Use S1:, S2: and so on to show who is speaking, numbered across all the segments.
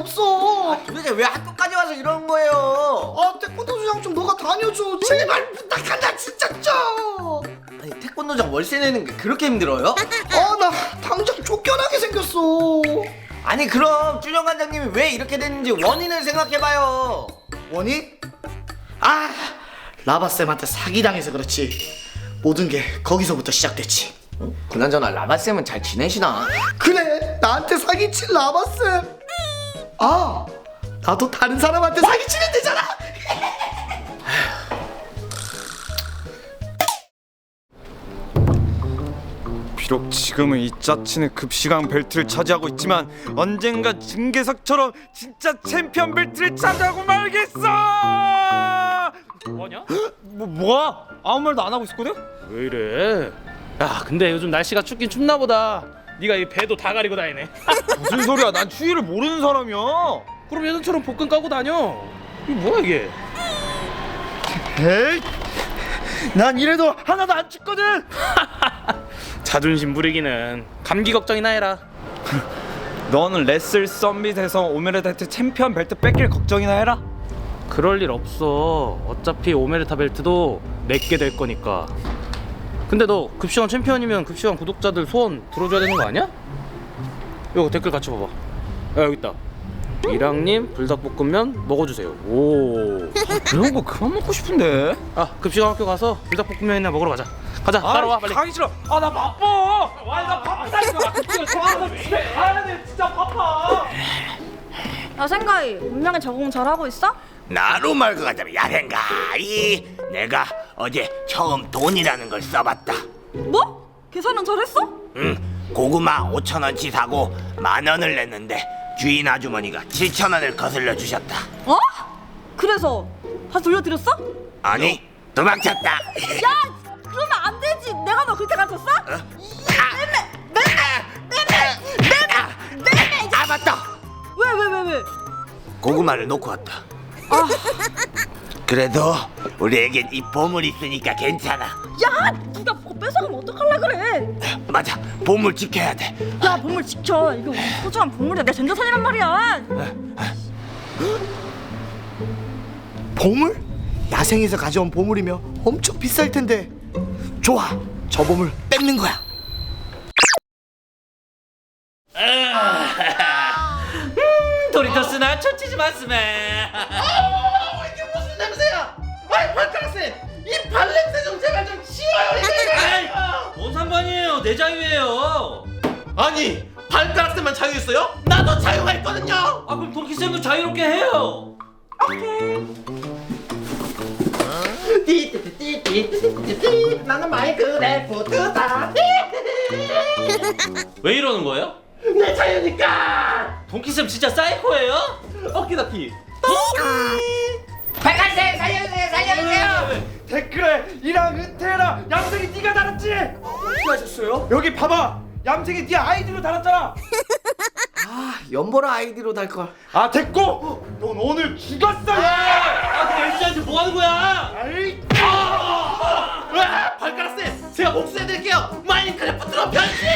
S1: 없어.
S2: 도대체 왜 학교까지 와서 이러는 거예요?
S1: 아 태권도장 좀 너가 다녀줘. 제발 부탁한다 진짜 좀.
S2: 아니 태권도장 월세 내는 게 그렇게 힘들어요?
S1: 아 나 당장 쫓겨나게 생겼어.
S2: 아니 그럼 준영 관장님이 왜 이렇게 됐는지 원인을 생각해봐요.
S1: 원인? 아 라바 쌤한테 사기 당해서 그렇지. 모든 게 거기서부터 시작됐지.
S2: 그나저나 라바 쌤은 잘 지내시나?
S1: 그래 나한테 사기친 라바 쌤. 아 나도 다른 사람한테 사기치면 되잖아.
S3: 비록 지금은 이 짜치는 급식왕 벨트를 차지하고 있지만 언젠가 증계석처럼 진짜 챔피언 벨트를 차지하고 말겠어!
S4: 뭐냐?
S3: 뭐 뭐야? 아무 말도 안 하고 있었거든?
S4: 왜 이래? 야 근데 요즘 날씨가 춥긴 춥나 보다 네가 이 배도 다 가리고 다니네
S3: 무슨 소리야? 난 추위를 모르는 사람이야.
S4: 그럼 예전처럼 복근 까고 다녀 이게 뭐야 이게
S3: 에이, 난 이래도 하나도 안 춥거든.
S4: 자존심 부리기는 감기 걱정이나 해라
S3: 너는 레슬 썸밋에서 오메르데트 챔피언 벨트 뺏길 걱정이나 해라.
S4: 그럴 일 없어 어차피 오메르타 벨트도 내게 될 거니까 근데 너 급식왕 챔피언이면 급식왕 구독자들 소원 들어줘야 되는 거 아니야? 이거 댓글 같이 봐봐 야 여기 있다 이랑님 불닭볶음면 먹어주세요 오.
S3: 이런 거 그만 먹고 싶은데.
S4: 아 급식왕 학교 가서 불닭볶음면이나 먹으러 가자 가자 따라와 빨리
S3: 가기 싫어. 아 나 바빠. 와나 바쁘다니까. 집에 가야 돼. 진짜 바빠.
S5: 야 생가이 운명에 적응 잘하고 있어?
S6: 나로 말고 가자면 야생가이 내가 어제 처음 돈이라는 걸 써봤다
S5: 뭐? 계산은 잘했어?
S6: 응 고구마 5천 원치 사고 만 원을 냈는데 주인 아주머니가 7천 원을 거슬러 주셨다
S5: 어? 그래서 다시 돌려드렸어?
S6: 아니 도망쳤다
S5: 야 그러면 안 되지 내가 너 그렇게 가르쳤어?
S6: 아 맞다
S5: 왜 왜 왜 왜?
S6: 고구마를 놓고 왔다 그래도 우리에겐 이 보물 있으니까 괜찮아
S5: 야 누가 그거 뺏어가면 어떡할라 그래
S6: 맞아 보물 지켜야 돼
S5: 야 보물 지켜 이거 우리 소중한 보물이야 내 전재산이란 말이야
S1: 보물? 야생에서 가져온 보물이며 엄청 비쌀 텐데. 좋아, 저 보물 뺏는 거야.
S2: 도리토스나 초치지 마스메. 내 자유예요.
S1: 아니 발가락만 자유했어요? 나도 자유가 있거든요.
S2: 아 그럼 동키쌤도 자유롭게 해요.
S1: 띠띠띠띠띠띠띠 나는 마이크래프트다.
S2: 왜 이러는 거예요?
S1: 내 자유니까!
S2: 동키쌤 진짜 사이코예요? 어깨다키.
S6: 빨간색 어? 살려주세요 살려주세요!
S3: 댓글에 이랑 은퇴해라. 얌생이 네가 달았지?
S1: 어떻게 하셨어요?
S3: 여기 봐봐. 얌생이 네 아이디로 달았잖아.
S1: 아 연보라 아이디로 달 걸.
S3: 아 됐고. 넌 오늘 죽었어.
S2: 아 근데 LG한테 뭐 하는 거야?
S3: 아이.
S1: 아, 발가락 쌤, 제가 복수해드릴게요. 마인크래프트로 변신.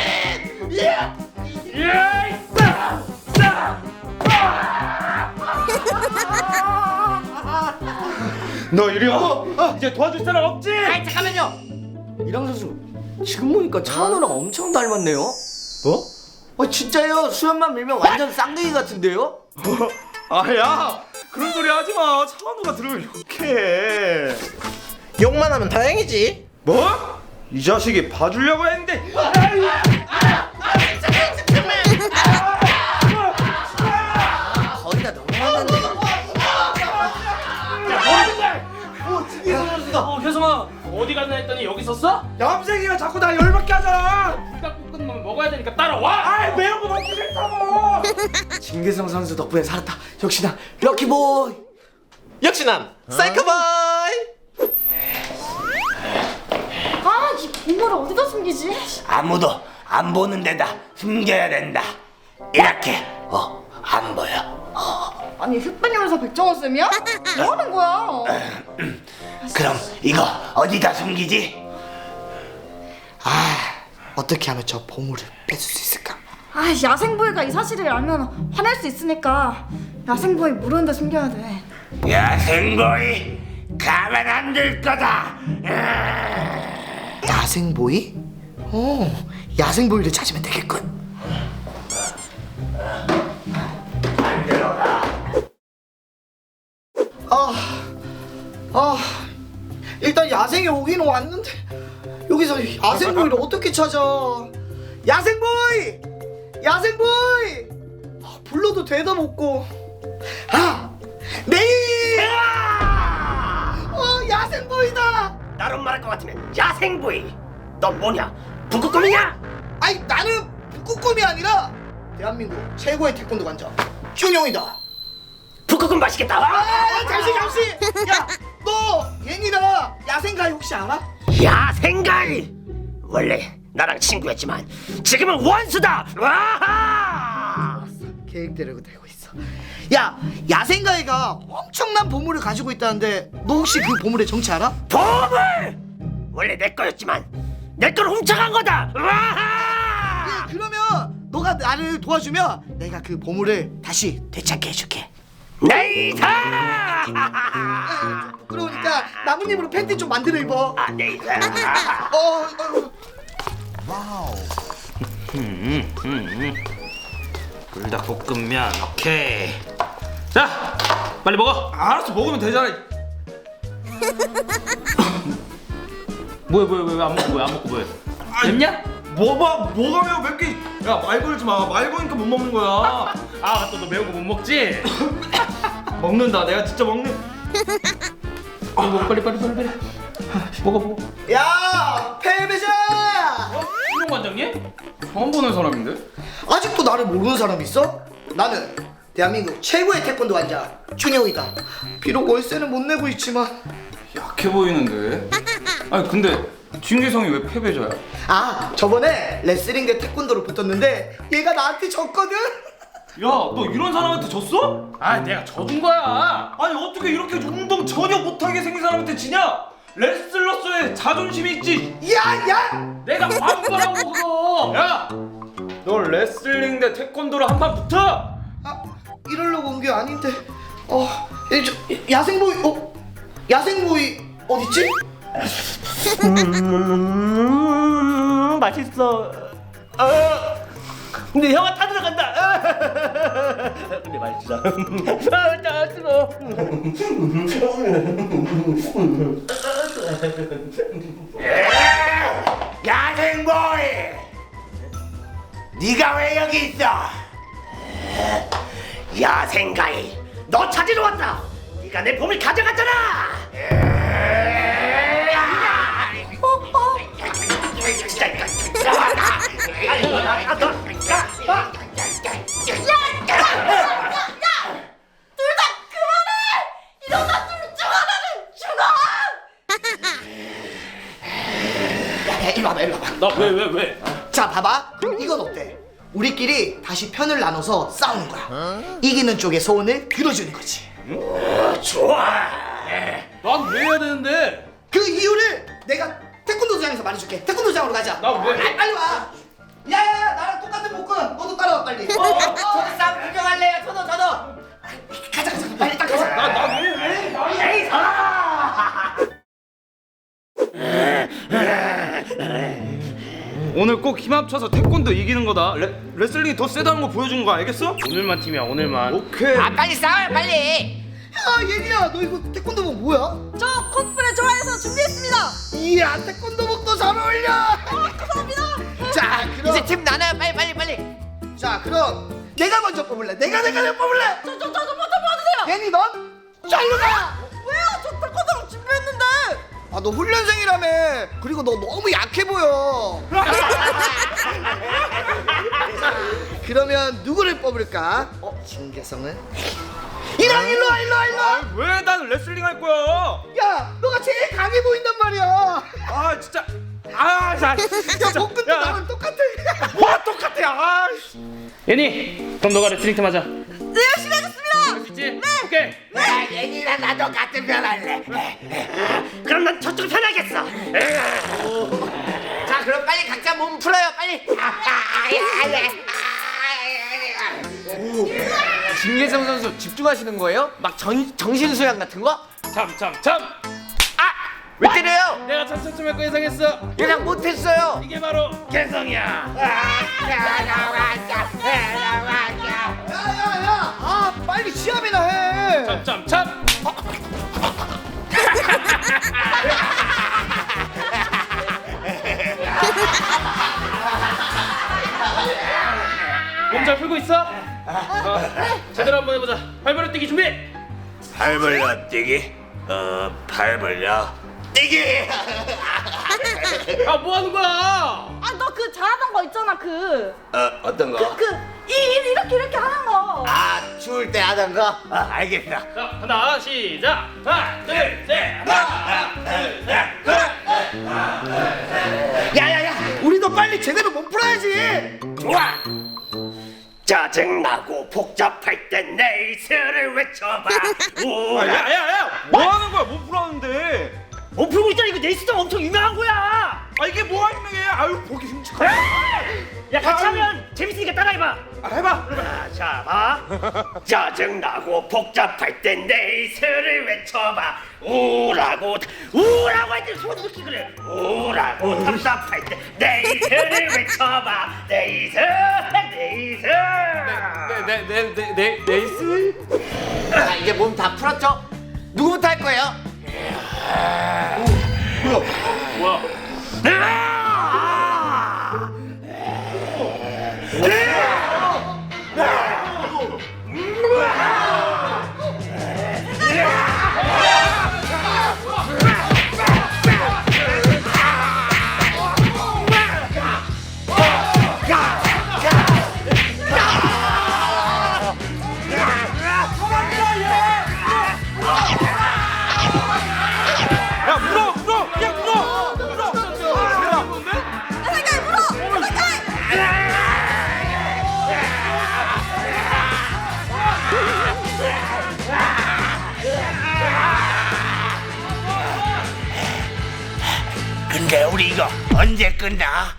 S1: 예.
S3: 예. 싸. 싸. 너 이리 와. 이제 도와줄 사람 없지?
S2: 아이 잠깐만요. 이랑 선수 지금 보니까 차은우랑 엄청 닮았네요.
S3: 뭐?
S2: 아 진짜요? 수염만 밀면 완전 쌍둥이 같은데요?
S3: 아야 그런 소리 하지 마. 차은우가 들으면 욕해.
S1: 욕만 하면 다행이지.
S3: 뭐? 이 자식이 봐주려고 했는데.
S2: 어 효성아
S4: 어디 갔나 했더니 여기 있었어?
S3: 얌생이가 자꾸 나 열받게 하잖아.
S4: 불닭볶음 면 먹어야 되니까 따라와
S3: 아이 매운 거 먹기 싫다고.
S2: 진계성 선수 덕분에 살았다. 역시 나 럭키보이.
S1: 역시 난 사이코보이.
S5: 아 이 보물을 어디다 숨기지?
S6: 아무도 안 보는 데다 숨겨야 된다 이렇게 어 안 보여
S5: 아니 흑백요리사 백정원 쌤이야? 뭐 하는 거야?
S6: 그럼 이거 어디다 숨기지?
S1: 아 어떻게 하면 저 보물을 뺏을 수 있을까?
S5: 아 야생보이가 이 사실을 알면 화낼 수 있으니까 야생보이 모르는 데 숨겨야 돼.
S6: 야 생보이 가만 안 될 거다.
S1: 야생보이? 어, 야생보이를 찾으면 되겠군. 아, 아, 일단 야생에 오기는 왔는데 여기서 야생보이를 어떻게 찾아? 야생보이, 야생보이, 아, 불러도 대답 없고. 아, 메이, 어, 야생보이다.
S6: 나로 말할 것 같으면 야생보이. 너 뭐냐? 북극곰이냐?
S1: 아니 나는 북극곰이 아니라 대한민국 최고의 태권도 관장 준영이다.
S6: 북극곰 맛있겠다.
S1: 아 잠시 잠시. 야 너 얘니나 야생가이 혹시 알아?
S6: 야생가이. 원래 나랑 친구였지만 지금은 원수다. 와하!
S1: 계획대로 되고 있어. 야 야생가이가 엄청난 보물을 가지고 있다는데 너 혹시 그 보물의 정체 알아?
S6: 보물! 원래 내 거였지만 내 걸 훔쳐간 거다.
S1: 예,
S6: 와하!
S1: 그러면 너가 나를 도와주면 내가 그 보물을 다시 되찾게 해줄게.
S6: 네이터!
S1: 그러니까 나뭇잎으로 팬티 좀 만들어 입어.
S6: 아, 네이터.
S1: 어, 어.
S4: 불닭볶음면 오케이 자 빨리 먹어
S3: 알았어 먹으면 되잖아.
S4: 뭐야 뭐야 왜안 먹고 왜안 먹고 뭐야 됐냐?
S3: 뭐가 뭐가 매워 몇 개? 야말 걸지 마. 말 거니까 못 먹는 거야.
S4: 아 맞다 너 매운 거 못 먹지?
S3: 먹는다. 내가 진짜 먹는.
S4: 빨리 먹어 빨리 빨리 빨리 빨리 먹어 먹어
S1: 야 패배자.
S4: 준용 관장님? 처음 보는 사람인데?
S1: 아직도 나를 모르는 사람 있어? 나는 대한민국 최고의 태권도 관장 준영이다. 비록 월세는 못 내고 있지만
S3: 약해 보이는데. 아니 근데 진계성이 왜 패배자야?
S1: 아 저번에 레슬링 대 태권도로 붙었는데 얘가 나한테 졌거든.
S3: 야너 이런 사람한테 졌어?
S4: 아 내가 져준 거야
S3: 아니 어떻게 이렇게 운동 전혀 못하게 생긴 사람한테 지냐? 레슬러스의 자존심이 있지.
S1: 야야.
S4: 내가 바보라고 그거
S3: 야, 너 레슬링 대 태권도로 한판 붙어.
S1: 아 이러려고 온 게 아닌데. 어 예, 저, 야생보이 어 야생보이 어딨지?
S6: 음, 맛있어. 어. 근데 형아 타 들어간다. 근데 맛있어. 아, 짜증어. 야생보이, 네가 왜 여기 있어? 야생가이, 너 찾으러 왔다. 네가 내 봄을 가져갔잖아.
S1: 일로 와봐 일로 와봐.
S4: 나 왜 왜 왜?
S1: 자 봐봐 그럼 이건 어때 우리끼리 다시 편을 나눠서 싸우는 거야 이기는 쪽의 소원을 들어주는 거지
S6: 좋아.
S4: 난왜 해야 되는데?
S1: 그 이유를 내가 태권도장에서 말해줄게 태권도장으로 가자
S4: 나 왜?
S1: 아, 빨리 와 야야 나랑 똑같은 복근 너도 따라와 빨리
S6: 저도 싸움 구경할래요. 저도 저도.
S1: 가자 가자 빨리 딱 가자
S4: 나나 왜 왜?
S6: 에이 사.
S3: 오늘 꼭 힘 합쳐서 태권도 이기는 거다. 레, 레슬링이 더 세다는 거 보여준 거 알겠어?
S4: 오늘만 팀이야 오늘만
S3: 오케이.
S6: 빨리 싸워요 빨리.
S1: 야 얘기야 너 이거 태권도복 뭐야?
S5: 저 코스프레 좋아해서 준비했습니다!
S1: 이야 태권도복도 잘 어울려
S5: 감사합니다!
S1: 자 그럼
S6: 이제 팀 나눠요 빨리 빨리 빨리.
S1: 자 그럼 내가 먼저 뽑을래 내가 내가 내가 뽑을래
S5: 저, 저, 저, 저 먼저 봐주세요!
S1: 얘니 넌 잘로 가
S5: 왜요? 저 태권도로 준비했는데!
S1: 아 너 훈련생이라며 그리고 너 너무 약해 보여 그러면 누구를 뽑을까? 어? 진계성은? 이랑 일로 와 일로 와 일로 와!
S3: 왜 난 레슬링 할 거야?
S1: 야 너가 제일 강해 보인단 말이야
S3: 아 진짜. 아, 자,
S1: 야
S3: 진짜.
S1: 복근도
S3: 야,
S1: 나랑 똑같아
S3: 뭐 똑같아. 아,
S4: 예니 그럼 너가 레슬링 팀 하자
S5: 네, 열심히 하겠습니다!
S4: 그치? 네 오케이
S6: 아, 얘기나 나도 같은 편 할래. 그럼 난 저쪽 편 하겠어. 자, 그럼 빨리 각자 몸 풀어요, 빨리. 아, 아, 아, 아, 아.
S2: 김계성 선수 집중하시는 거예요? 막 전, 정신 수양 같은 거?
S4: 참 참 참
S2: 왜 때려요?
S4: 내가 참참참 할거 예상했어.
S2: 예상 못했어요.
S4: 이게 바로 개성이야.
S1: 야야야. 아 빨리 시합이나 해.
S4: 참참참. 몸 잘 풀고 있어? 어, 제대로 한번 해보자. 발버릇 뛰기 준비.
S6: 팔 벌려 뛰기? 어, 팔 벌려 뛰기
S4: 아뭐 하는 거야?
S5: 아 너 그 잘하던 거 있잖아 그.
S6: 어, 어떤 거?
S5: 그 이, 이, 이렇게 이렇게 하는 거.
S6: 아 추울 때 하던 거? 아, 알겠다.
S4: 자 하나 시작. 하나 둘 셋. 하나 둘 셋.
S1: 야야야 우리도 빨리 제대로 몸 풀어야지.
S6: 좋아. 짜증나고 복잡할 땐 네이스를 외쳐봐. 오,
S3: 야 야 야. 뭐 하는 거야? 못 풀었는데
S2: 못 풀고 있잖아. 이거 네이스점 엄청 유명한 거야.
S3: 아 이게 뭐가 유명해 아유 보기 흉측하네
S2: 야 같이 하면 재밌으니까 따라해봐.
S3: 아, 해봐
S6: 아, 자, 봐. 짜증나고 복잡할 땐 네이스를 외쳐봐. 우라고, 우라고 할때 소리 듣기 그래. 우라고 답답할 때 네이스를 외쳐봐. 네이스, 네이스.
S2: 네네네네 네이스. 자 이제 몸 다 풀었죠? 누구부터 할 거예요?
S3: 야
S6: 근데 우리 이거 언제 끝나?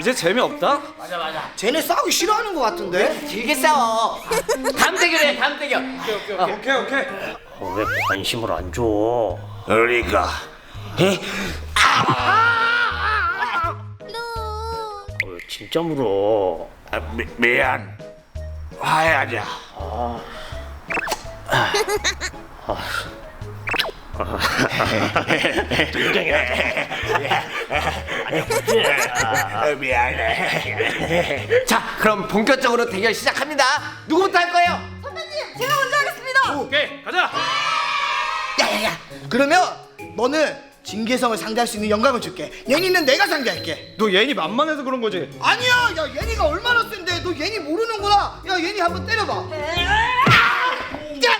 S3: 이제 재미없다?
S1: 쟤네 싸우기 싫어하는 거 같은데
S2: 길게 싸워. 다음 대결해 다음 대결.
S3: 오케이 오케이
S6: 왜 관심을 안 줘? 우리가
S2: 진짜 물어.
S6: 아, 미, 미안. 화해하자. 아, 미안해.
S2: 자 그럼 본격적으로 대결 시작합니다. 누구부터 할 거예요?
S5: 선배님 제가 먼저 하겠습니다.
S4: 오케이 가자
S1: 야야야 그러면 너는 진계성을 상대할 수 있는 영광을 줄게. 예니는 내가 상대할게.
S3: 너 얘니 만만해서 그런 거지?
S1: 아니야 야 예니가 얼마나 센데. 너 예니 모르는구나. 야 예니 한번 때려봐. 야,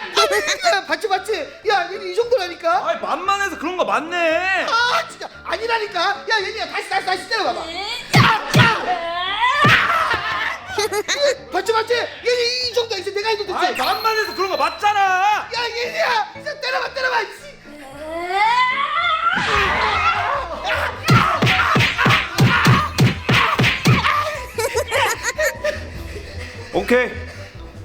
S1: 야 봤지 봤지? 야 예니 이 정도라니까.
S3: 아이 만만해서 그런 거 맞네.
S1: 아 진짜. 아니라니까. 야 예니야 다시 다시 다시 때려봐봐 야, 야! 봤지 봤지? 예니 이 정도 이제 내가 해도 되지?
S3: 아이 만만해서 그런 거 맞잖아.
S1: 야 예니야! 진짜 때려봐 때려봐
S3: 오케이.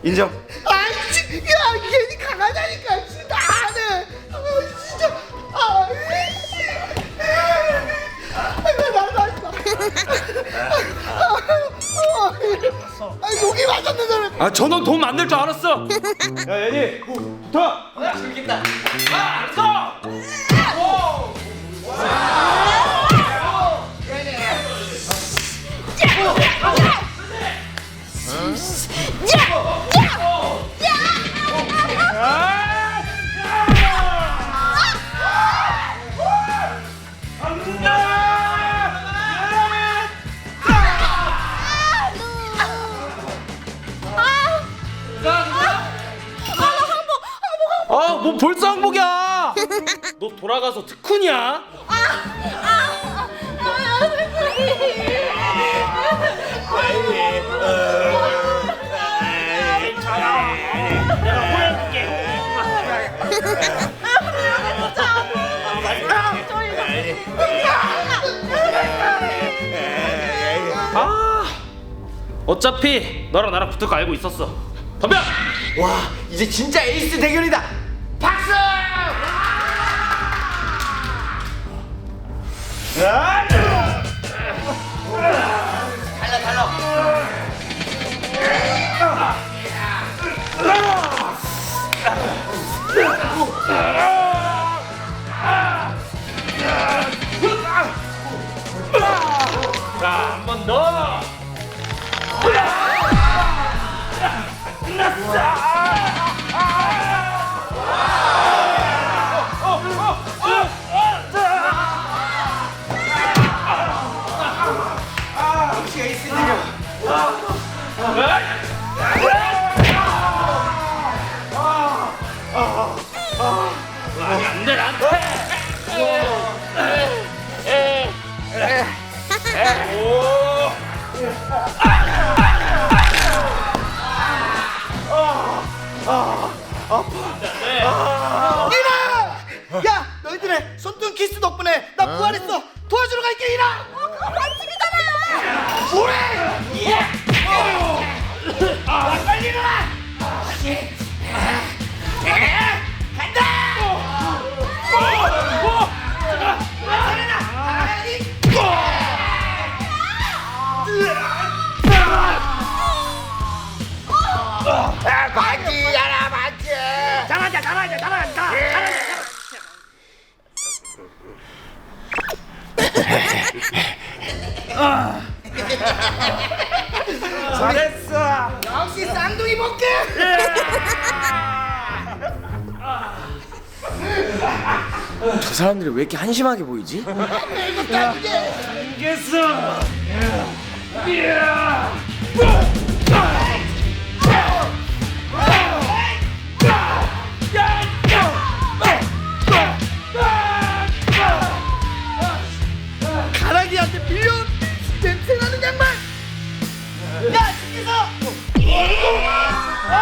S3: 인정.
S1: 아이씨 야 얘니 강하다니까 진짜. 안 해 아 진짜. 아이씨. 아이고 나나 아 목이 맞았는데
S3: 아 저놈 돈 만들 줄 알았어. 야 얘니. 붙어
S2: 즐긴다.
S4: 아뭐 벌 볼상복이야. 너 돌아가서 특훈이야. 아, 어차피 너랑 나랑 붙을 거 알고 있었어. 덤벼.
S2: 와 이제 진짜 에이스 대결이다 달라 달라
S1: 이라! 야 너희들의 손등 키스 덕분에 나 부활했어 도와주러 갈게 이라! 반칙이잖아! 뭐해! 예! 아, 빨리 일어나!
S6: 반지잖아
S1: 잘했어. 역시 쌍둥이 복귀!
S2: 저 사람들이 왜 이렇게 한심하게 보이지?
S1: 가락이한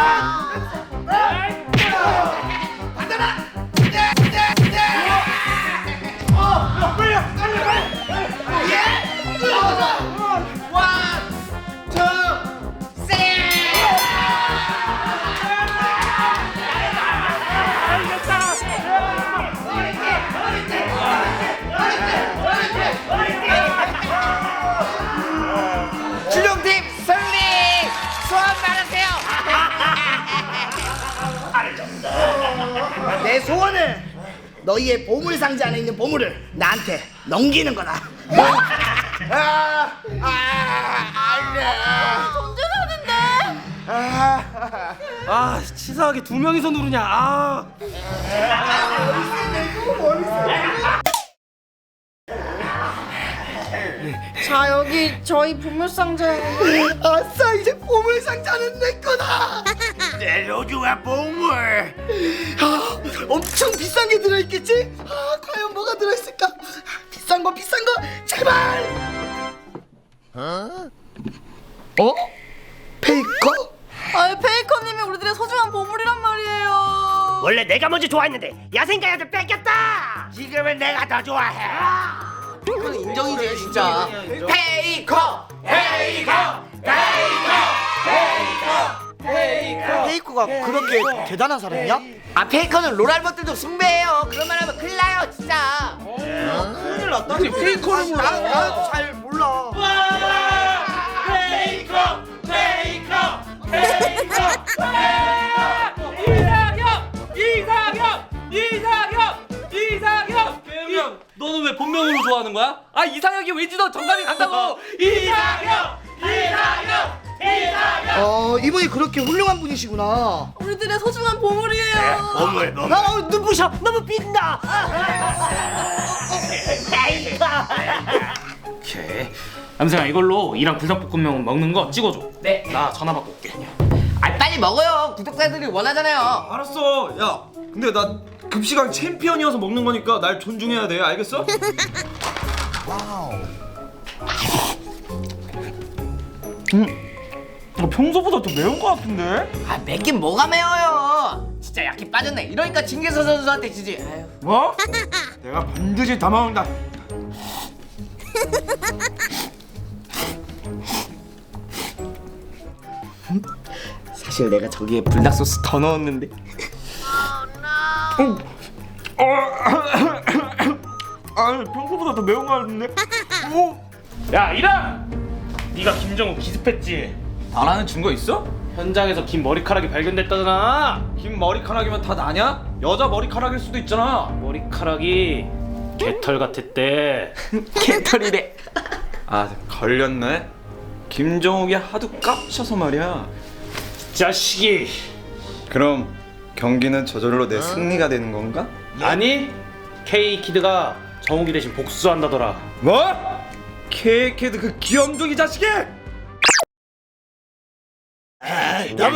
S1: 받 너희의 보물 상자 안에 있는 보물을 나한테 넘기는 거다. 아,
S4: 아 치사하게 두 명이서 누르냐. 아.
S5: 자 여기 저희 보물상자에
S1: 아싸 이제 보물 상자는 내 거다.
S6: 내 소중한 보물
S1: 아, 엄청 비싼 게 들어있겠지? 아, 과연 뭐가 들어있을까? 비싼 거 비싼 거 제발. 어? 페이커?
S5: 아 페이커님이 우리들의 소중한 보물이란 말이에요
S6: 원래 내가 먼저 좋아했는데 야생가야들 뺏겼다 지금은 내가 더 좋아해
S2: 이건 인정이지 진짜 페이커!
S6: 페이커
S1: 페이커 가 그렇게 대단한 사람이야?
S2: 아 페이커는 롤알버들도 숭배해요 그런 말 하면 큰일 나요 진짜
S1: 큰일 났다. 페이커를 몰라. 나도 잘 몰라.
S4: 이상형 이상형 이상형 이상형 이상형 너는 왜 본명으로 좋아하는 거야? 아 이상형이 왠지 너 정감이 간다고 이상형 이상형
S1: 어, 이분이 그렇게 훌륭한 분이시구나.
S5: 우리들의 소중한 보물이에요.
S6: 보물 보물.
S1: 아, 눈부셔. 너무 빛나.
S4: 오케이. 남생아 이걸로 이랑 불닭볶음면 먹는 거 찍어줘. 네 나 전화 받고 올게.
S2: 아 빨리 먹어요. 구독자들이 원하잖아요.
S3: 알았어. 야 근데 나 급식왕 챔피언이어서 먹는 거니까 날 존중해야 돼. 알겠어?
S4: 어, 평소보다 더 매운 거 같은데?
S2: 아 맵긴 뭐가 매워요. 진짜 약해 빠졌네. 이러니까 징계서 선수한테 지지. 아유.
S3: 뭐? 내가 반드시 다 먹는다.
S2: 사실 내가 저기에 불닭소스 더 넣었는데.
S3: 아 평소보다 더 매운 거 같은데?
S4: 야 이랑 네가 김정우 기습했지
S3: 나라는 증거 있어?
S4: 현장에서 긴 머리카락이 발견됐다잖아
S3: 긴 머리카락이면 다 나냐? 여자 머리카락일 수도 있잖아
S4: 머리카락이 개털 같았대
S2: 개털이래
S3: 아 걸렸네 김정욱이 하도 깝쳐서 말이야
S4: 자식이
S3: 그럼 경기는 저절로 내 승리가 되는 건가?
S4: 아니 K키드가 정욱이 대신 복수한다더라
S3: 뭐? 케이케드 그 귀염둥이 자식이!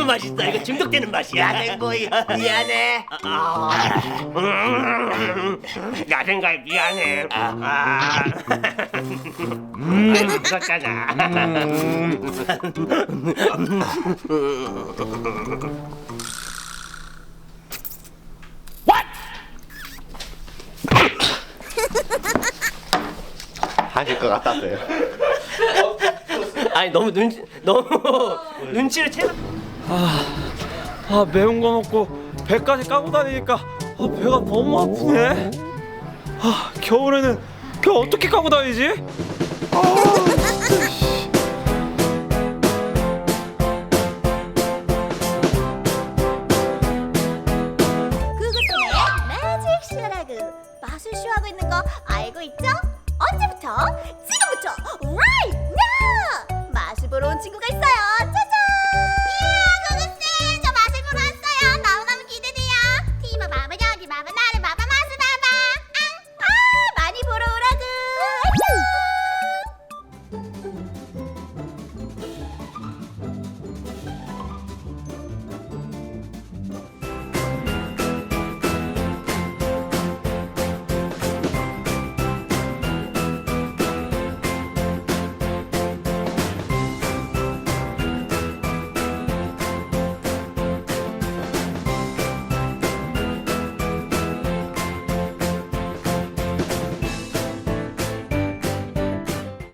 S6: 맛있어. 이거 중독되는 맛이야. 야생보이 미안해. 야생갈 미안해. 아. 음, 무섭잖아.
S2: 하실 것 같았어요 아니 너무 눈치 너무 눈치를 채
S3: 아 매운 거 먹고 배까지 까고 다니니까 아, 배가 너무 아프네 아 겨울에는 배 어떻게 까고 다니지? 아.